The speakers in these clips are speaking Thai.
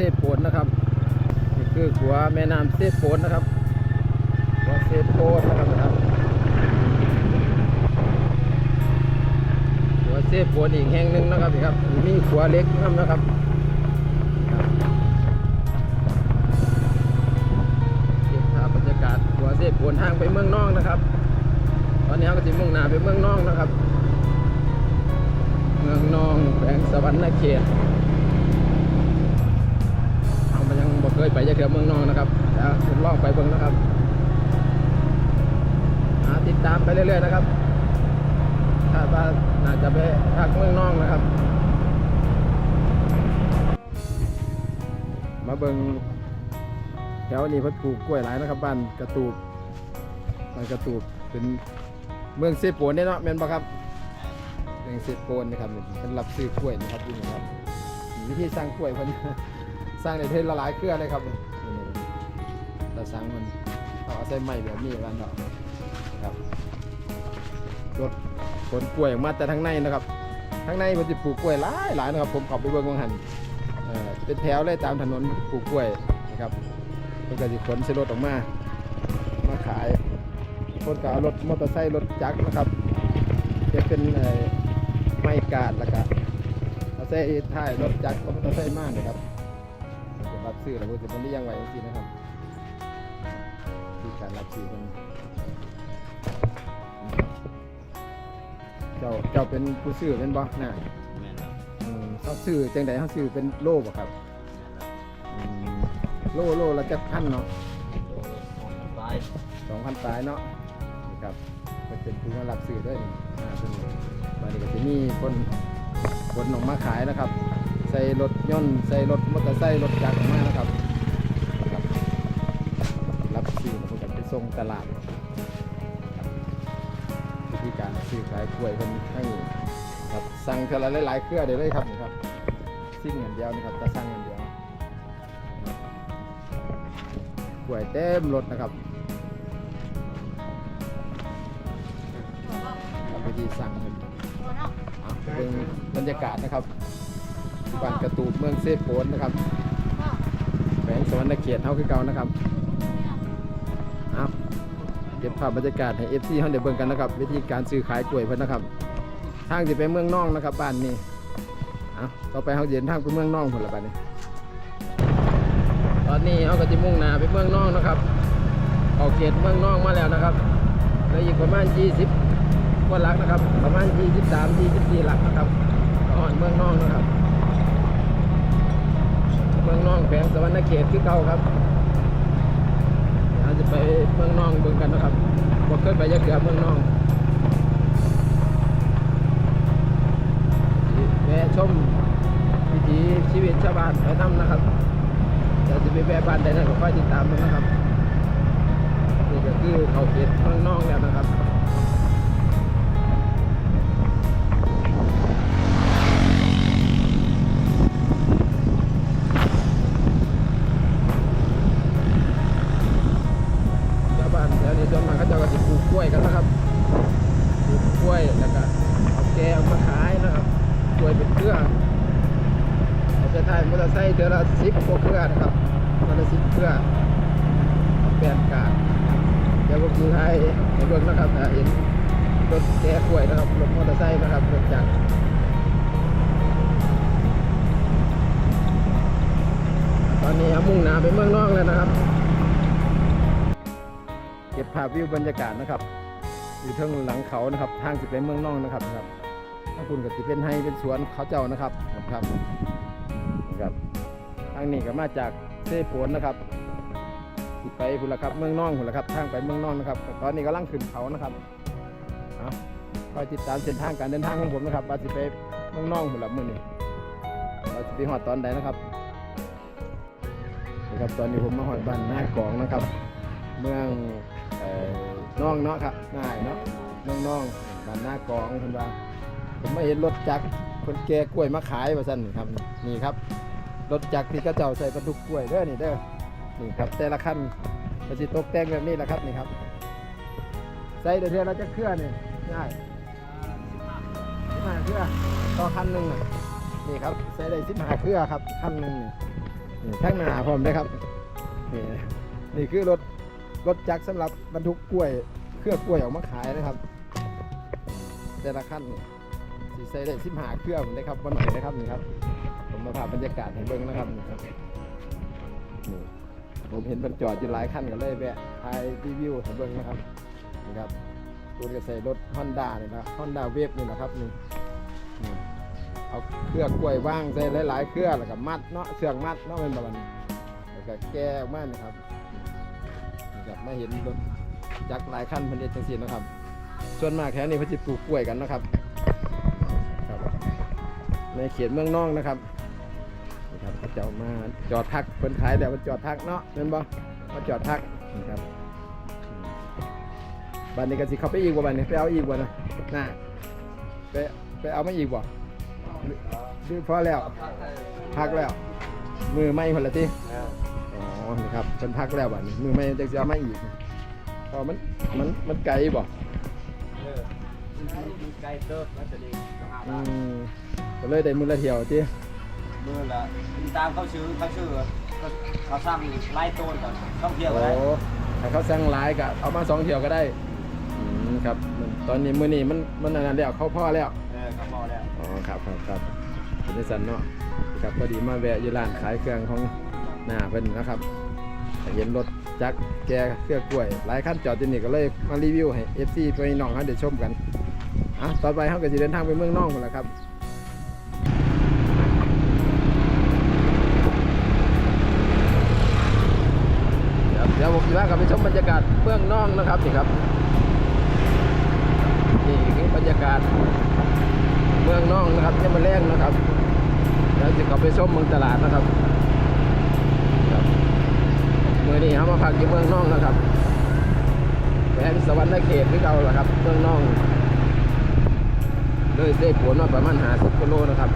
เซโปนนะครับนี่คือขัวแม่น้ำเซโปนนะครับขัวเซโปนนะครับนะครับขัวเซโปนอีกแห่งหนึ่งนะครับครับ มีขัวเล็กนะครับบครับเก็บภาพบรรยากาศขัวเซโปนทางไปเมืองนอกนะครับ ตอนนี้เราก็จะมุ่งหน้าไปเมืองนอกนะครับ เมืองนองแขวงสวรรณเขต เคยไปจะเกือเมืองนองนะครับจะทดลองไปเบิ่งนะครับหาติดตามไปเรื่อยๆนะครับคาดว่าน่าจะไปทางเมืองนองนะครับ มาเบิ่งแถวนี้พิ่นปลูกกล้วยหลายนะครับบ้านกระตูบบ้านกระตูบเป็นเมืองเซโปนเนี่ยเนาะแม่นบ่ครับเรื่องเศษโกนนะครับเป็นรับซื้อกล้วยนะครับนี่นะครับวิธีสร้างกล้วยพิ่น สร้างในเทศละหลายเครือเลยครับนี่นี่แต่สร้างมันต้องเอาใส่ไม้แบบนี้กันเนาะครับรถขนกล้วยออกมาแต่ทางในนะครับทางในเพิ่นสิปลูกกล้วยหลายหลายนะครับ ผมเขับไปเบิ่งวงหันเอ่อเป็นแถวเลยตามถนนปลูกกล้วยนะครับเพิ่นก็สิขนใส่รถออกมา มาขายคนก็เอารถมอเตอร์ไซค์รถจักรนะครับจะเป็นเอ่อไม้กาดแล้วก็เอาใส่ท้ายรถจักรก็ต้องใส่มากนะครับจะรับ ซื้อแล้วก็จะมันได้ยังไหวจริงๆนะครับที่การรับซื้อมันเจ้าเจ้าเป็นผู้ซื้อเป็นบ่น่ะแม่นครับอืมเขาซื้อจังใดเขาซื้อเป็นโลบ่ครับอืมโลโลละจักพันเนาะ ไปสองพันปลายเนาะนี่ครับมันเป็นผู้มารับซื้อด้วยนี่อ่าเป็นวันนี้ก็จะมีคนคนออกมาขายนะครับ ใส่รถยนต์ใส่รถมอเตอร์ไซค์รถจักรมานะครับ รับซื้อแล้วก็ไปส่งตลาดวิธีการซื้อขายกล้วยเป็นให้ครับสั่งเท่าละหลายๆเครือเดี๋ยวเลยครับนี่ครับซิ่งอย่างเดียวนะครับแต่สั่งอย่างเดียวกล้วยเต็มรถนะครับวิธีสั่งเป็นอะเป็นบรรยากาศนะครับ บ้านกระตูบเมืองเซโปนนะครับแขวงสวรรณเขตเท่าคือเก่านะครับเอาเก็บภาพบรรยากาศให้เอฟซีเขาเดี๋ยวเบิ่งกันนะครับ วิธีการซื้อขายกล้วยเพิ่นนะครับ ทางจะไปเมืองน่องนะครับบ้านนี้เอาต่อไปเขาเดินทางไปเมืองน่องคนละบ้านนี้ ตอนนี้เขาก็จะมุ่งหน้าไปเมืองน่องนะครับ ออกเขตเมืองน่องมาแล้วนะครับเหลืออีกประมาณ 20กว่าหลักนะครับ ประมาณ 23 24หลักนะครับก่อนเมืองน่องนะครับ มืองน่องแขวงสวรรณเขตคือเก่าครับเราจะไปเมืองน่องเบิ่งกันนะครับบ่เคยไปยักเกือเมืองน่องแวะชมวิถีชีวิตชาวบ้านไปนำนะครับเราจะไปแวะบ้านใดนั้นก็ค่อยติดตามมันนะครับนี่ก็คือเขาเขตเมืองน่องแล้วนะครับ วิวบรรยากาศนะครับ อยู่เทิงหลังเขานะครับ ทางจะเป็นเมืองน่องนะครับครับถ้าคุณก็จะเป็นให้เป็นสวนเขาเจ้านะครับนะครับครับทางนี้ก็มาจากเซโปนนะครับที่ไปพุ่นละครับเมืองน่องพุ่นละครับ ทางไปเมืองน่องนะครับตอนนี้กำลังขึ้นเขานะครับเอาคอยติดตามเส้นทางการเดินทางของผมนะครับว่าจะไปเมืองน่องพุ่นละมือนี้เราจะไปหอดตอนใดนะครับนะครับตอนนี้ผมมาหอดบ้านหน้ากองนะครับ เมือง น้องเนาะครับง่ายเนาะเมืองน้องบ้านหน้ากองคุณว่าผมไม่เห็นรถจักรคนแก่กล้วยมาขายว่าสั่นครับนี่ครับ รถจักรที่เขาเจ้าใส่บรรทุกกล้วยเด้อนี่เด้อนี่ครับ แต่ละคันก็สิตกแต่งแบบนี้แหละครับนี่ครับ ใส่เดี๋ยวเทื่อเราจะเคลื่อนนี่ง่ายสิบห้าเครื่อต่อคันหนึ่งนี่ครับใส่ได้สิบห้าเครื่อครับคันหนึ่งนี่นี่ข้างหน้าพร้อมได้ครับนี่นี่คือรถ รถจักรสำหรับบรรทุกกล้วย เครือกล้วยออกมาขายนะครับ แต่ละขั้นสีใส่ได้สิบหาเครื่องได้ครับวันหน่นะครับนี่ครับ ผมมาพาบรรยากาศให้เบิ่งนะครับนี่ครับนี่ผมเห็นมันจอดอยู่หลายคันก็เลยแวะถ่ายรีวิวให้เบิ่งนะครับนี่ครับตัวก็ใส่รถ Honda นี่นะ Honda Wave นี่นะครับนี่เอาเครือกล้วยว่างใส่หลายๆเครือแล้วก็มัดเนาะเชือกมัดเนาะเป็นแบบนี้แล้วก็แก้ออกมานี่ครับนี่ครับ มาเห็นรถจักรหลายคันเพันเดจังซี่นะครับ ส่วนมากแค่นี้เขาจะปลูกกล้วยกันนะครับครับในเขตเมืองนองนะครับนี่ครับเขาจะเอามาจอดพักคนขายเดี๋ยวมันจอดพักเนาะเห็นบ่มาจอดพักนี่ครับบ้านนี้ก็สิเขาไปอีกว่าบ้านนี้ไปเอาอีกว่านะน่ะไปไปเอามาอีกบ่หรือหรือพอแล้วพักแล้ว มือไม่คนละที อ๋อนี่ครับเป็นพักแล้วบ้านนี้มือไม่จะเอามาอีกพอมันมันมันไกลบ่เออมันไกลเติบแล้วจะดีอืมก็เลยได้มือละเที่ยวทีมือละตามเขาชื่อเขาชื่อเขาเขาสร้างไล่โตนก่อนต้องเที่ยวโอ้ก็ได้ถ้าเขาสั่งหลายก็เอามาสองเที่ยวก็ได้อืมครับมันตอนนี้มื้อนี้มันมันอันนั้นแล้วเข้าพ่อแล้วเออเขาพอแล้วอ๋อครับครับครับเป็นจังซั่นเนาะครับพอดีมาแวะอยู่ร้านขายเครื่องของหน้าเพิ่นนะครับ เห็นรถจักรแกเครือกล้วย หลายคันจอดอยู่นี่ก็เลยมารีวิวให้ FC พี่น้องเขาได้ชมกันอะต่อไปเขาก็จะเดินทางไปเมืองน่องกันแล้วครับเดี๋ยวเดี๋ยวผมจะพากับไปชมบรรยากาศเมืองน่องนะครับนี่ครับนี่คือบรรยากาศเมืองน่องนะครับที่มาแรงนะครับเดี๋ยวจะกลับไปชมเมืองตลาดนะครับ มื่อนี้เขามาพักอยู่เมืองน่องนะครับแผงสวรรค์เขตพี่เราแหละครับเมืองน่องเลยได้ผลมาประมาณหาสิบกิโลนะครับ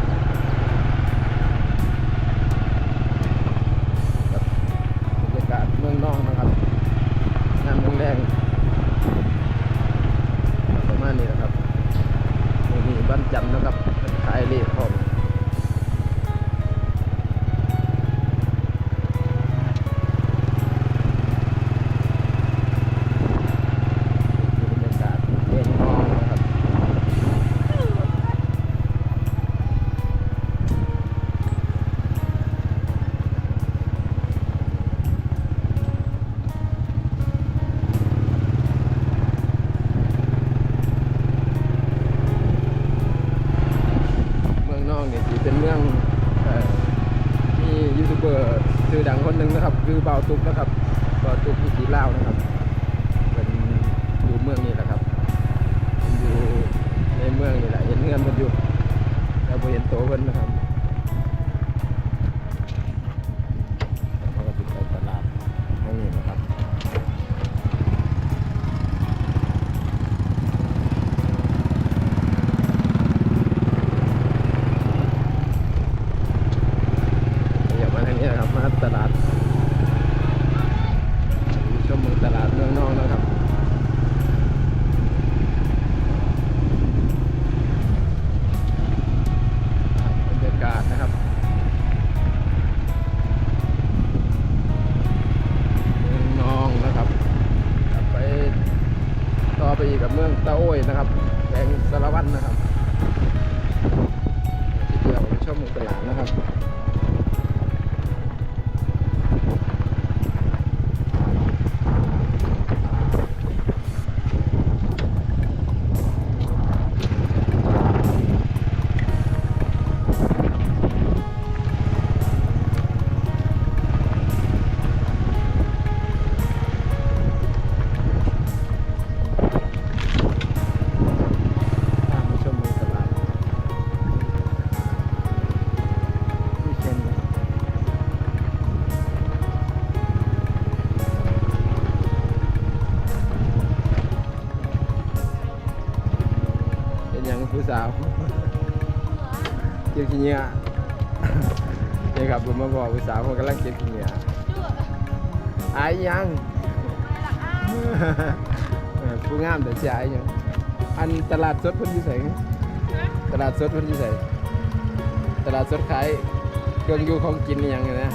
อกผู้สาวคนกำลังเจ็บขี้เหงื่ออายยังเออผู้งามเดี๋ยวเสียอายยังอันตลาดสดเพิ่นอยู่ไสตลาดสดเพิ่นอยู่ไสตลาดสดขายเครื่องอยู่ของกินอหย่างเงี้ยนะ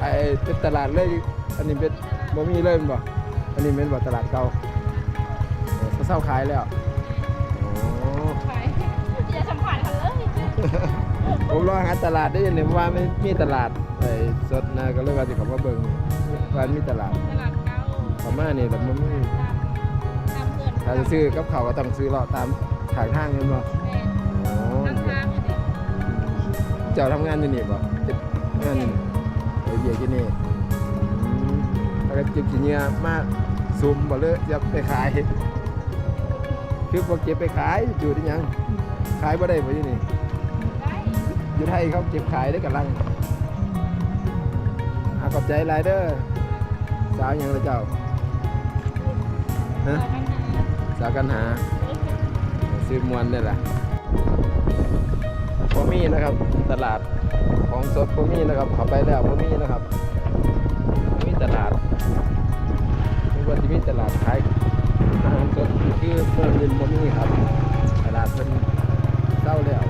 ไอ้เป็นตลาดเลยอันนี้เป็นบ่มีเลยแม่นบ่อันนี้เป็นบ่ตลาดเก่าเออเขาเศร้าขายแล้ว ผมรอหาตลาดได้ยินเนี่ยว่าไม่มีตลาดไอ้สดนะก็เลยว่าสิเขามาเบิ่งว่ามีตลาดตลาดเก่าประมาณนี้แต่มันไม่มีตามตามเพื่อนถ้าจะซื้อกับเขาวก็ต้องซื้อเลาะตามทางทางนี่บ่แม่โอ้ทางทางเลยเจ้าทำงานอยู่นี่บ่เฮ็ดงานอยู่นี่เออเบียกที่นี่อืมถ้าก็จิบกินเงี้ยมาซุ่มบ่เลยจะไปขายคือพวกเก็บไปขายอยู่ที่หยังขายบ่ได้บ่อยู่นี่ได้ อยู่ไทยเขาเก็บขายได้กำลังอาขอบใจหลายเด้อสาวยังละเจ้าฮะสาวกันหา ซื้อมวนนี่แหละพอมีนะครับ ตลาดของสดพอมีนะครับข้าไปแล้วพอมีนะครับมีตลาดม่ว่าจะมีตลาดขายอาหารสดคือเมื่อยืนพอมีครับ ตลาดเป็นเศร้าแล้ว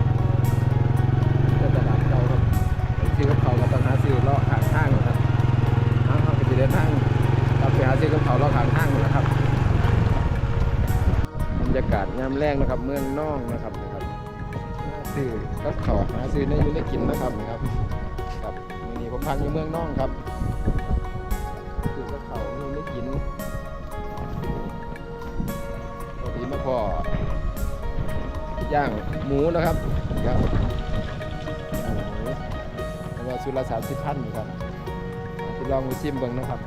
รรยากาศยามแรงนะครับ เมืองน่องนะครับนะครับหาซื้อกับเขาวหาซื้อในอยูในกินนะครับนะครับครับวันนี้ผมพักอยู่เมืองน่องครับซื้อกับเขาวในอยูในกินพอดีมาพอย่างหมูนะครับครับว่าสุดละสามสิบพันครับไปลองไปชิมเบิ่งนะครับ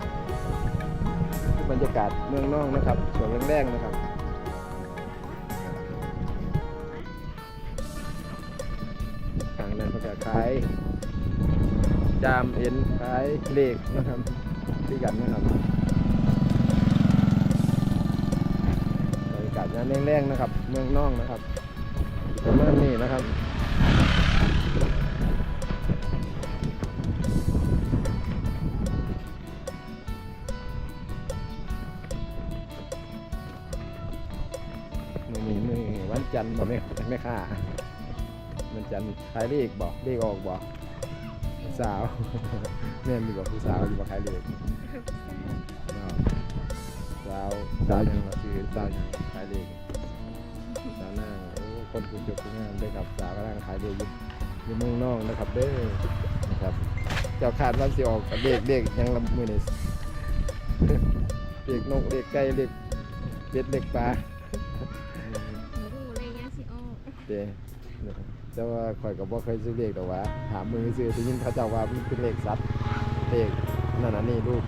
บรรยากาศเมืองน่องนะครับสวนแรกๆนะครับ ขายจามเอ็นขายเหล็กนะครับที่กันนะครับบรรยากาศงานแรงๆนะครับ เมืองนองนะครับประมาณนี้นะครับมือนี้มือวันจันทร์บ่ไม่ไม่ค่า มันจันทร์ขายเลขบอกเลขออกบอกสาวแม่นมีบอกผู้สาวอยู่บอกขายเลขอ้าวสาวสาวยังมาซื้อสาวยังขายเลขสาวนั่งโอ้คนกุจบกุงามด้วยครับสาวกำลังขายเลขอยู่อยู่เมืองนอกนะครับเด้อนะครับเจ้าคาดว่าสิออกกับเลขเลขยังลำมือนี่เลขนกเลขไก่เลขเป็ดเลขปลาหมูหูอะไรเงี้ยสิออกเด้ แต่ว่าข่อยก็บ่เคยซื้อเลขดอกว่าถามมือซื้อได้ยินเขาเจ้าว่ามันเป็นเลขสัตว์เลขนั่นน่ะนี่ลูก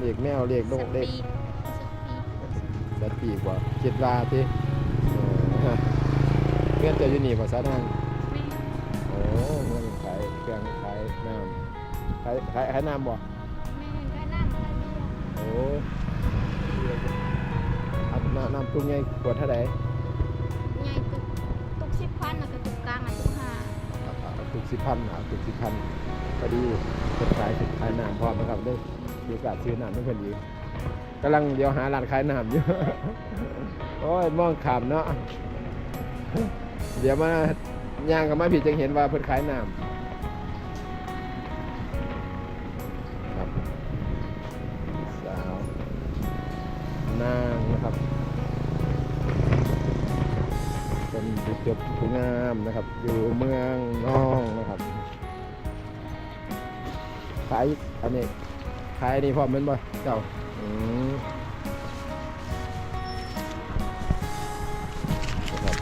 เลขแมวเลขนกเลขสัตว์ปีกว่าคิดว่าติเออเพื่อนเจะอยู่นี่บ่ซะนางโอ้เงินขายเครื่องขายน้ำขายขายขายน้ำบ่โอ้อันน้ำน้ำตุ้งใหญ่ขวดเท่าไหร่ใหญ่ตุกตุก สิบพันแล้วก็ตุกกลางอะตุกห้าเอาตุกสิพันเอาตุกสิพันพอดีเป็นขายเป็นขายน้ำพร้อมนะครับได้มีโอกาสซื้อน้ำไม่เพิ่นอีกกำลังเดี๋ยวหาร้านขายน้ำอยู่ โอ้ยมองขามเนาะเดี๋ยวมาย่างกับมาผิดจึงเห็นว่าเพิ่นขายน้ำ จบผู้งามนะครับ อยู่เมืองน้องนะครับขายอันนี้ขายนนี้พร้อมเป็นบ่เจ้าอืมนะครับ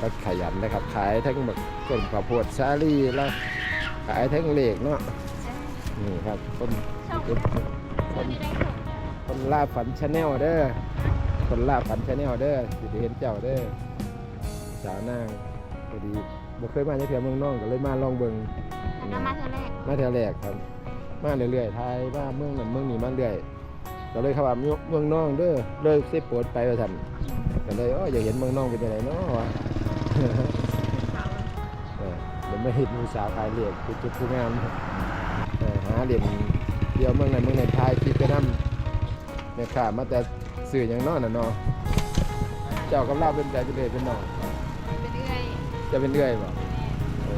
ก็ขยันนะครับ ขายทั้งแบบต้นข้าวโพดซาลีแล้วขายทั้งเหล็กเนาะนี่ครับคนช่องคนคนที่ได้ถูกคนลาฝันชาแนลเด้อคนลาฝันชาแนลเด้อสิได้เห็นเจ้าเด้อ สาวนางพอดีบ่เคยมาจากเพียเมืองน้องก็เลยมาลองเบิ่งแล้วก็มาเธอแรกมาเที่ยวแรกครับ มาเรื่อยๆไทยมาเมืองนั้นเมืองนี้มาเรื่อยก็เลยเข้าว่าเมืองน้องเด้อเลยเสพโปวดไปว่าซั่นก็เลยอ๋ออยากเห็นเมืองน้องเป็นจังไดเนาะวะเออเดี๋ยวไม่เห็นมีสาวขายเหรียญคือจุดผู้งามเออหาเหรียญเดียวเมืองนั้นเมืองนั้นทายคิดไปนำเนี่ยค่ะมาแต่สื่ออย่างน้อน่ะเนาะเจ้ากับเราเป็นแต่จะเลยเป็นน้องไปเรื่อยจะเป็นเรื่อยบ่โอ้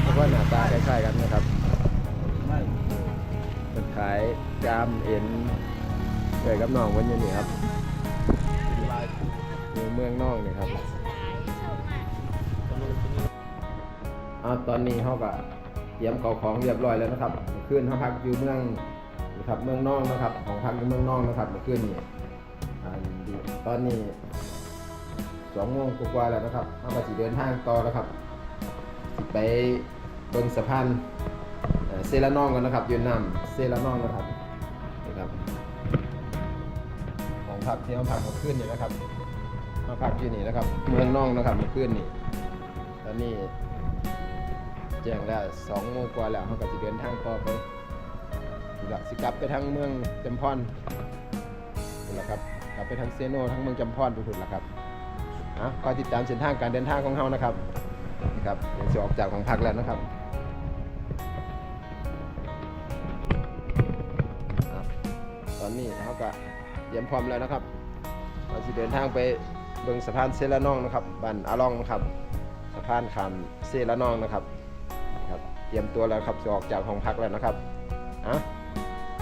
เพราะว่าหน้าตาคล้ายๆกันนะครับไร่มันขายจามเอ็นเกิดกับน้องวันอยู่นี่ครับอยู่เมืองนอกนี่ครับเอาตอนนี้เขาก็เตรียมเก่าของเรียบร้อยแล้วนะครับเมื่อคืนเขาพักอยู่เมืองนะครับเมืองนอกนะครับ ของพักอยู่เมืองนอกนะครับเมื่อคืนนี่ตอนนี้ สองโมงกว่าแล้วนะครับเขาก็จะเดินทางต่อแล้วครับไปบนสะพานเอ่อเซรานองกันนะครับยืนนำเซรานองนะครับนี่ครับของพักที่เขาพักเมื่อคืนนี่นะครับมาพักอยู่นี่นะครับ เมืองน่องนะครับเมื่อคืนนี่ตอนนี้แจ้งแล้วสองโมงกว่าแล้วเขาก็จะเดินทางต่อไปนี่ละสิกลับไปทางเมืองจำพรนี่แหละครับกลับไปทางเซโนทั้งเมืองจำพรไปพุ่นละครับ อะก็ติดตามเส้นทางการเดินทางของเขานะครับนี่ครับเดี๋ยวจะออกจากของพักแล้วนะครับตอนนี้เขาก็เตรียมพร้อมแล้วนะครับเราจะเดินทางไปเบิงสะพานเซลานองนะครับบ้านอาลองนะครับสะพานขามเซลานองนะครับครับเตรียมตัวแล้วครับจะออกจากห้องพักแล้วนะครับอะ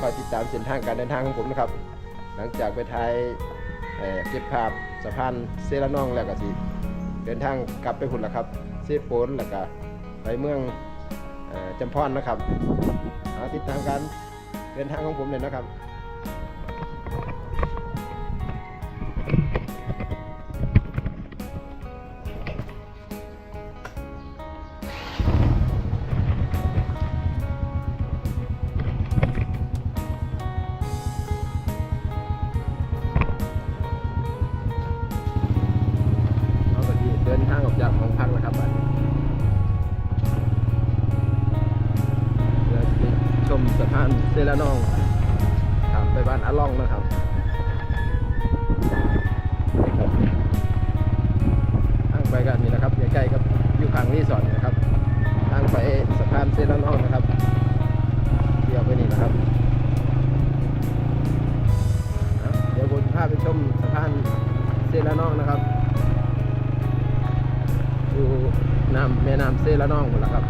คอยติดตามเส้นทางการเดินทางของผมนะครับ หลังจากไปถ่าย เออเก็บภาพสะพานเซลานองแล้วก็สิเดินทางกลับไปพุ่นละครับเซโปนแล้วก็ไปเมืองจำพอนนะครับเอาติดตามการเดินทางของผมเลยนะครับ เดินทางออกจากห้องพักแล้วครับบัดนี้เพื่อไปชมสะพานเซลานองขามไปบ้านอาล่องนะครับทางไปกันนี่นะครับใกล้ๆกับอยู่ข้างรีสอร์ทนะครับทางไปสะพานเซลานองนะครับเที่ยวไปนี่นะครับเดี๋ยวผมพาไปชมสะพานเซลานองนะครับ อยู่น้ำแม่น้ำเซละนองหมดแล้วครับ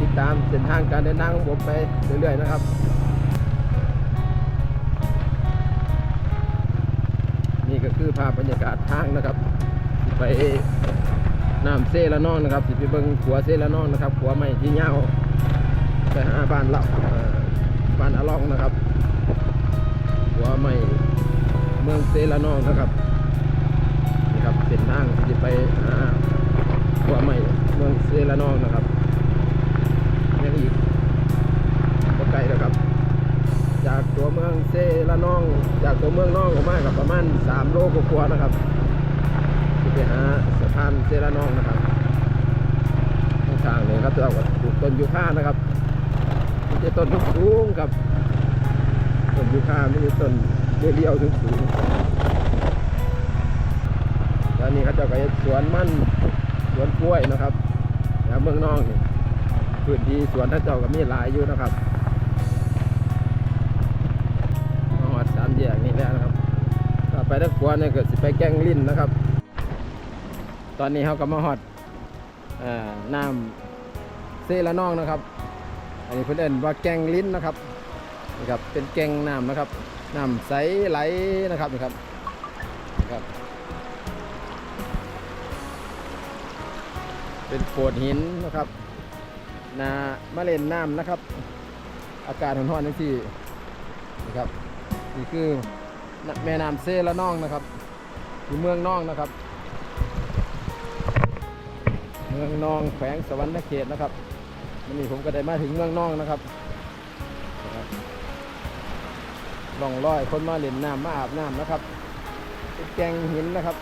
ติดตามเส้นทางการเดินทางของผมไปเรื่อยๆนะครับ นี่ก็คือภาพบรรยากาศทางนะครับ ไปน้ำเซละนองนะครับสิไปเบิ่งขัวเซละนองนะครับขัวใหม่ที่เงาไปหาบ้านเราบ้านอาล่องนะครับขัวใหม่เมืองเซละนองนะครับ เส้นทางที่ไปหาหัวใหม่เมืองเซลานองนะครับยังอีกก็ไกลแล้วครับ จากตัวเมืองเซลานอง จากตัวเมืองนองออกมากับประมาณ3โลกว่านะครับที่ไปหาสะพานเซลานองนะครับทางเลยครับเราก็ปลูกต้นยูคานะครับไม่ใช่ต้นสูงๆครับต้นยูคาไม่ใช่ต้นเรียวๆสูงๆ ตอนนี้เขาเจะก็เฮ็ดสวนมันสวนกล้วยนะครับแล้วเมืองนอกนี่พื้นที่สวนท่านเจ้าก็มีหลายอยู่นะครับมาหอดสามแยกนี่แล้วนะครับต่อไปถ้าขวาเนี่ยเก็สิไปแกงลิ้นนะครับ ตอนนี้เขาก็มาหอดอน้ำเซละนองนะครับ อันนี้เพื่นเอนว่าแกงลิ้นนะครับนี่ครับเป็นแกงน้ำนะครับน้ำใสไหลนะครับนี่ครับ เป็นโขดหินนะครับนามาเล่นน้ำนะครับ อากาศร้อนๆทั้งที่นะครับนี่คือแม่น้ำเซละน้องนะครับอยู่เมืองน้องนะครับ เมืองนองแขวงสวรรณเขตนะครับวันนี้ผมก็ได้มาถึงเมืองน้องนะครับล่องลอยคนมาเล่นน้ำมาอาบน้ำนะครับเป็นแกงหินนะครับ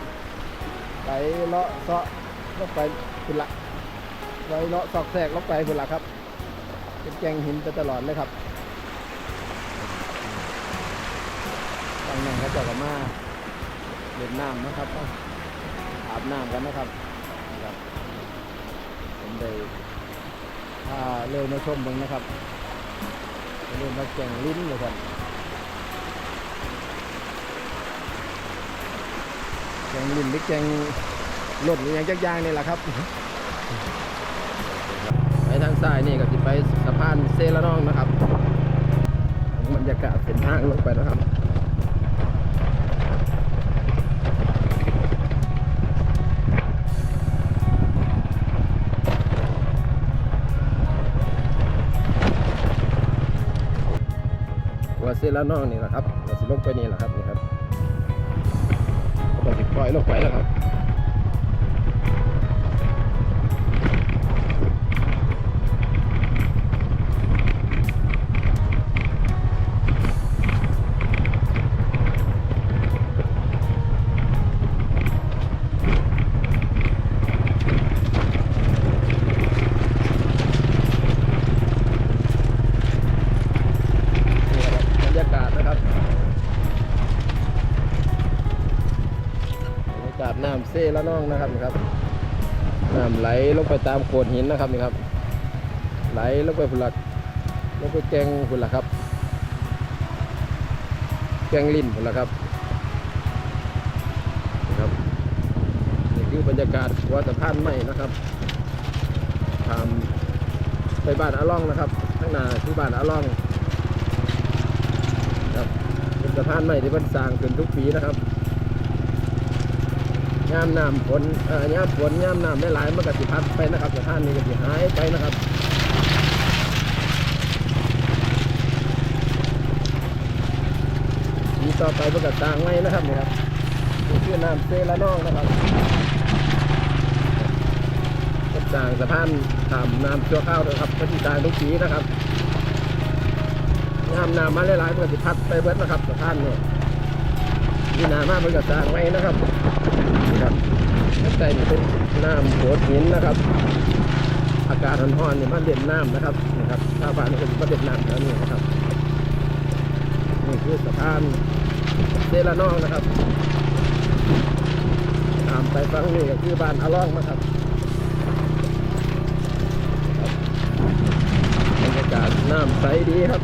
ไหลเลาะเซาะลงไปคุณละ ไหลเลาะซอกแซกลงไปคุณละครับเป็นแกงหินไปตลอดเลยครับตั้งนั่งเขาจะกับมาเล่นน้ำนะครับอาบน้ำกันนะครับนะครับผมได้พาเร็วมาชมเบึงนะครับเริ่มมาแกงลิ้นเลยครับแกงลิ้นหรือแกงหล่นหรือยังจักย่างนี่แหละครับ ซ้ายนี่ก็สิไปสะพานเซละนองนะครับบรรยากาศเป็นทางลงไปนะครับว่าเซละนองนี่แหละครับเราสิลงไปนี่แหละครับนี่ครับก็สิปล่อยลงไปแล้วครับ น้ำเซ่ละนองนะครับนี่ครับน้ำไหลลงไปตามโขดหินนะครับนี่ครับ ไหลลงไปพุ่นละลงไปแกงพุ่นละครับ แกงลิ้นพุ่นละครับนี่ครับนี่คือบรรยากาศวัดสะพานใหม่นะครับทำไปบ้านอาล่องนะครับข้างหน้าคือบ้านอาล่องครับเป็นสะพานใหม่ที่เพิ่นสร้างขึ้นทุกปีนะครับ ยามน้ำฝนเอ่อยามฝนยามน้ำไม่หลายมันก็สิพัดไปนะครับสะพานนี้ก็สิหายไปนะครับปีต่อไปมันก็สร้างไว้นะครับนี่ครับนี่คือน้ำเซละนองนะครับเพิ่างสะพานตามน้ำชั่วข้าวนะครับเพิ่นสิสร้างทุกปีนะครับน้ำน้ำมาหลายๆมันก็สิพัดไปเบิดนะครับสะพานเนี่ยมีน้ำมากมันก็สร้างไว้นะครับ ใต้นี่เป็นน้ำโขดหินนะครับ อากาศร้อนๆเนี่ยมันเด่นน้ำนะครับนี่ครับชาวบ้านนี่ก็สิมาเด่นน้ำแถวนี้นะครับนี่คือสะพานเซละนองนะครับตามไปฟังนี่ก็คือบ้านอาล่องนะครับบรรยากาศน้ำใสดีครับ